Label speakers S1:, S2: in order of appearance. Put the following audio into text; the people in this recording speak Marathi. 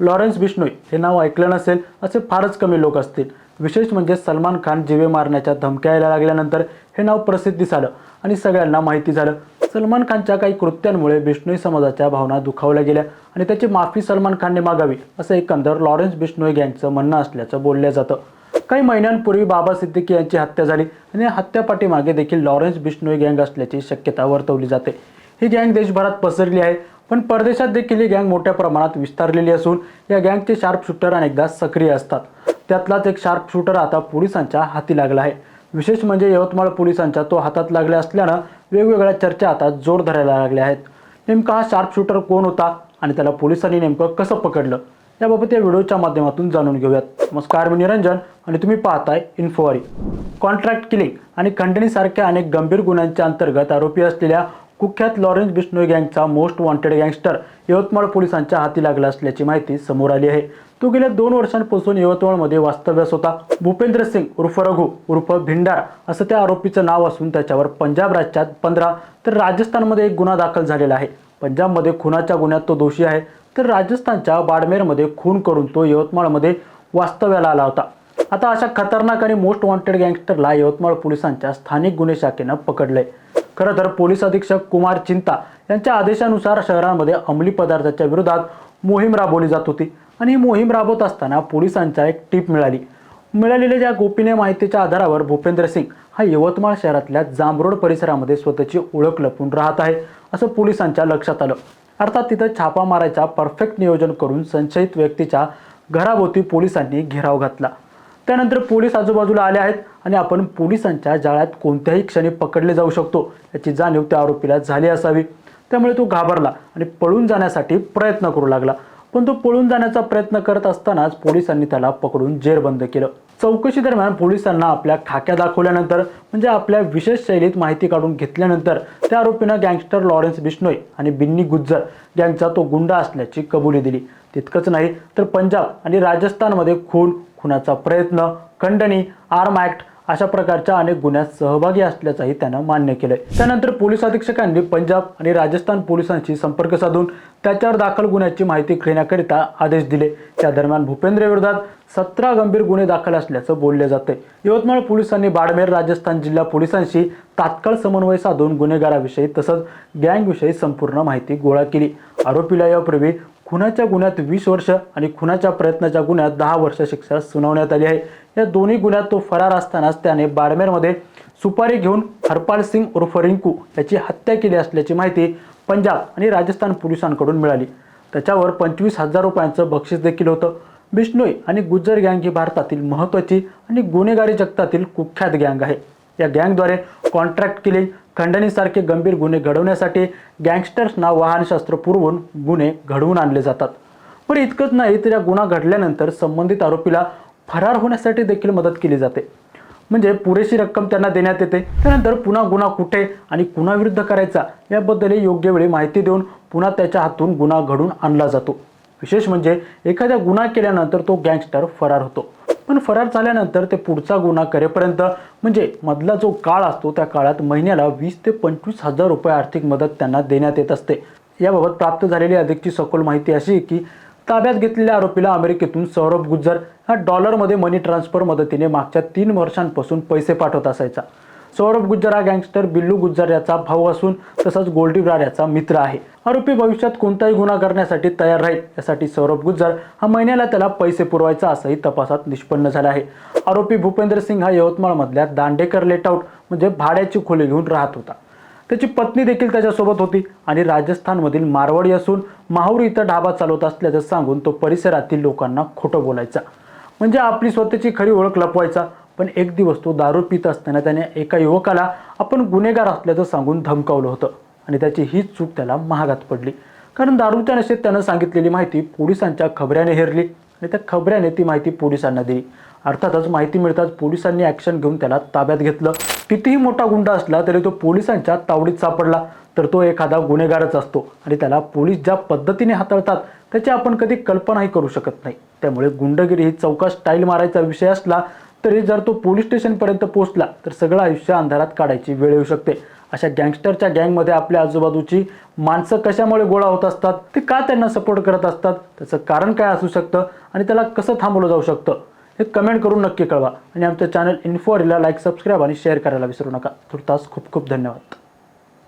S1: लॉरेन्स बिश्नोई हे नाव ऐकलं नसेल असे फारच कमी लोक असतील. विशेष म्हणजे सलमान खान जीवे मारण्याच्या धमक्या यायला लागल्यानंतर हे नाव प्रसिद्धीस आलं आणि सगळ्यांना माहिती झालं. सलमान खानच्या काही कृत्यांमुळे बिश्नोई समाजाच्या भावना दुखावल्या गेल्या आणि त्याची माफी सलमान खानने मागावी असं एकंदर लॉरेन्स बिश्नोई गँगचं म्हणणं असल्याचं बोललं जातं. काही महिन्यांपूर्वी बाबा सिद्दीकी यांची हत्या झाली आणि या हत्यापाठीमागे देखील लॉरेन्स बिश्नोई गँग असल्याची शक्यता वर्तवली जाते. ही गँग देशभरात पसरली आहे. पण परदेशात देखील ही गँग मोठ्या प्रमाणात विस्तारलेली असून या गँगचे शार्प शूटर अनेकदा सक्रिय असतात. त्यातलाच एक शार्प शूटर आता पोलिसांच्या हाती लागला आहे. विशेष म्हणजे यवतमाळ पोलिसांच्या तो हातात लागला असल्यानं वेगवेगळ्या चर्चा आता जोर धरायला लागल्या आहेत. नेमका हा शार्प शूटर कोण होता आणि त्याला पोलिसांनी नेमकं कसं पकडलं? याबाबत या व्हिडिओच्या माध्यमातून जाणून घेऊयात. नमस्कार मी निरंजन आणि तुम्ही पाहताय इन्फोवारी. कॉन्ट्रॅक्ट किलिंग आणि खंडणीसारख्या अनेक गंभीर गुन्ह्यांच्या अंतर्गत आरोपी असलेल्या कुख्यात लॉरेन्स बिश्नोई गँगचा मोस्ट वॉन्टेड गँगस्टर यवतमाळ पोलिसांच्या हाती लागला असल्याची माहिती समोर आली आहे. तो गेल्या दोन वर्षांपासून यवतमाळमध्ये वास्तव्यास होता. भूपेंद्र सिंग उर्फ रघु उर्फ भिंडार असं त्या आरोपीचं नाव असून त्याच्यावर पंजाब राज्यात पंधरा तर राजस्थानमध्ये एक गुन्हा दाखल झालेला आहे. पंजाबमध्ये खुनाच्या गुन्ह्यात तो दोषी आहे. तर राजस्थानच्या बाडमेरमध्ये खून करून तो यवतमाळमध्ये वास्तव्याला आला होता. आता अशा खतरनाक आणि मोस्ट वॉन्टेड गँगस्टरला यवतमाळ पोलिसांच्या स्थानिक गुन्हे शाखेनं पकडलंय. खरं तर पोलीस अधीक्षक कुमार चिंता यांच्या आदेशानुसार शहरांमध्ये अंमली पदार्थाच्या विरोधात मोहीम राबवली जात होती आणि ही मोहीम राबवत असताना पोलिसांच्या एक टीप मिळाली. मिळालेल्या ज्या गोपनीय माहितीच्या आधारावर भूपेंद्र सिंग हा यवतमाळ शहरातल्या जांभरोड परिसरामध्ये स्वतःची ओळख लपून राहत आहे असं पोलिसांच्या लक्षात आलं. अर्थात तिथं छापा मारायचा परफेक्ट नियोजन करून संशयित व्यक्तीच्या घराभोवती पोलिसांनी घेराव घातला. त्यानंतर पोलीस आजूबाजूला आले आहेत आणि आपण पोलिसांच्या जाळ्यात कोणत्याही क्षणी पकडले जाऊ शकतो याची जाणीव त्या आरोपीला झाली असावी. त्यामुळे तो घाबरला आणि पळून जाण्यासाठी प्रयत्न करू लागला. पण तो पळून जाण्याचा प्रयत्न करत असतानाच पोलिसांनी त्याला पकडून जेरबंद केलं. चौकशी दरम्यान पोलिसांना आपल्या खाक्या दाखवल्यानंतर म्हणजे आपल्या विशेष शैलीत माहिती काढून घेतल्यानंतर त्या आरोपीनं गँगस्टर लॉरेन्स बिश्नोई आणि बिन्नी गुज्जर गँगचा तो गुंडा असल्याची कबुली दिली. तितकंच नाही तर पंजाब आणि राजस्थानमध्ये खून खुनाचा प्रयत्न खंडणी आर्म ॲक्ट अशा प्रकारच्या अनेक गुन्ह्यात सहभागी असल्याचंही त्यानं मान्य केलंय. त्यानंतर पोलीस अधीक्षकांनी पंजाब आणि राजस्थान पोलिसांशी संपर्क साधून त्याच्यावर दाखल गुन्ह्याची माहिती घेण्याकरिता आदेश दिले. त्या दरम्यान भूपेंद्र विरोधात सतरा गंभीर गुन्हे दाखल असल्याचं बोलले जाते यवतमाळ पोलिसांनी बाडमेर राजस्थान जिल्हा पोलिसांशी तात्काळ समन्वय साधून गुन्हेगाराविषयी तसंच गँगविषयी संपूर्ण माहिती गोळा केली. आरोपीला यापूर्वी खुनाच्या गुन्ह्यात वीस वर्ष आणि खुनाच्या प्रयत्नाच्या गुन्ह्यात दहा वर्ष शिक्षा सुनावण्यात आली आहे. या दोन्ही गुन्ह्यात तो फरार असतानाच त्याने बाडमेरमध्ये सुपारी घेऊन हरपाल सिंग उर्फ रिंकू याची हत्या केली असल्याची माहिती पंजाब आणि राजस्थान पोलिसांकडून मिळाली. त्याच्यावर पंचवीस हजार रुपयांचं बक्षीस देखील होतं. बिष्णोई आणि गुज्जर गँग ही भारतातील महत्त्वाची आणि गुन्हेगारी जगतातील कुख्यात गँग आहे. या गँगद्वारे कॉन्ट्रॅक्ट किलिंग खंडणीसारखे गंभीर गुन्हे घडवण्यासाठी गँगस्टर्सना वाहनशास्त्र पुरवून गुन्हे घडवून आणले जातात. पण इतकंच नाही तर या गुन्हा घडल्यानंतर संबंधित आरोपीला फरार होण्यासाठी देखील मदत केली जाते. म्हणजे पुरेशी रक्कम त्यांना देण्यात येते. त्यानंतर पुन्हा गुन्हा कुठे आणि कुणाविरुद्ध करायचा याबद्दलही योग्य वेळी माहिती देऊन पुन्हा त्याच्या हातून गुन्हा घडून आणला जातो. विशेष म्हणजे एखाद्या गुन्हा केल्यानंतर तो गँगस्टर फरार होतो. पण फरार झाल्यानंतर ते पुढचा गुन्हा करेपर्यंत म्हणजे मधला जो काळ असतो त्या काळात महिन्याला वीस ते पंचवीस हजार रुपये आर्थिक मदत त्यांना देण्यात येत असते. याबाबत प्राप्त झालेली अधिकची सखोल माहिती अशी आहे की ताब्यात घेतलेल्या आरोपीला अमेरिकेतून सौरभ गुज्जर हा डॉलरमध्ये मनी ट्रान्सफर मदतीने मागच्या तीन वर्षांपासून पैसे पाठवत असायचा. सौरभ गुज्जर हा गँगस्टर बिल्लू गुज्जर याचा भाऊ असून तसंच गोल्डीब्रार याचा मित्र आहे. आरोपी भविष्यात कोणताही गुन्हा करण्यासाठी तयार राहील यासाठी सौरभ गुज्जर हा महिन्याला त्याला पैसे पुरवायचा असंही तपासात निष्पन्न झालं आहे. आरोपी भूपेंद्र सिंग हा यवतमाळमधल्या दांडेकर लेटआउट म्हणजे भाड्याची खोली घेऊन राहत होता. त्याची पत्नी देखील त्याच्यासोबत होती आणि राजस्थानमधील मारवाडी असून माहूर इथं ढाबा चालवत असल्याचं सांगून तो परिसरातील लोकांना खोटं बोलायचा. म्हणजे आपली स्वतःची खरी ओळख लपवायचा पण एक दिवस तो दारू पित असताना त्याने एका युवकाला आपण गुन्हेगार असल्याचं सांगून धमकावलं होतं. आणि त्याची हीच चूक त्याला महागात पडली. कारण दारूच्या नशेत त्यानं सांगितलेली माहिती पोलिसांच्या खबऱ्याने हेरली आणि त्या खबऱ्याने ती माहिती पोलिसांना दिली. अर्थातच माहिती मिळताच पोलिसांनी ॲक्शन घेऊन त्याला ताब्यात घेतलं. कितीही मोठा गुंडा असला तरी तो पोलिसांच्या तावडीत सापडला. तर तो एखादा गुन्हेगारच असतो आणि त्याला पोलीस ज्या पद्धतीने हाताळतात त्याची आपण कधी कल्पनाही करू शकत नाही. त्यामुळे गुंडगिरी ही चौका स्टाईल मारायचा विषय असला तरी जर तो पोलीस स्टेशनपर्यंत पोहोचला तर सगळं आयुष्य अंधारात काढायची वेळ येऊ शकते. अशा गँगस्टरच्या गँगमध्ये आपल्या आजूबाजूची माणसं कशामुळे गोळा होत असतात ते का त्यांना सपोर्ट करत असतात त्याचं कारण काय असू शकतं आणि त्याला कसं थांबवलं जाऊ शकतं हे कमेंट करून नक्की कळवा. आणि आमचं चॅनल इन्फोरीला लाईक सबस्क्राईब आणि शेअर करायला विसरू नका. तुर्तास खूप खूप धन्यवाद.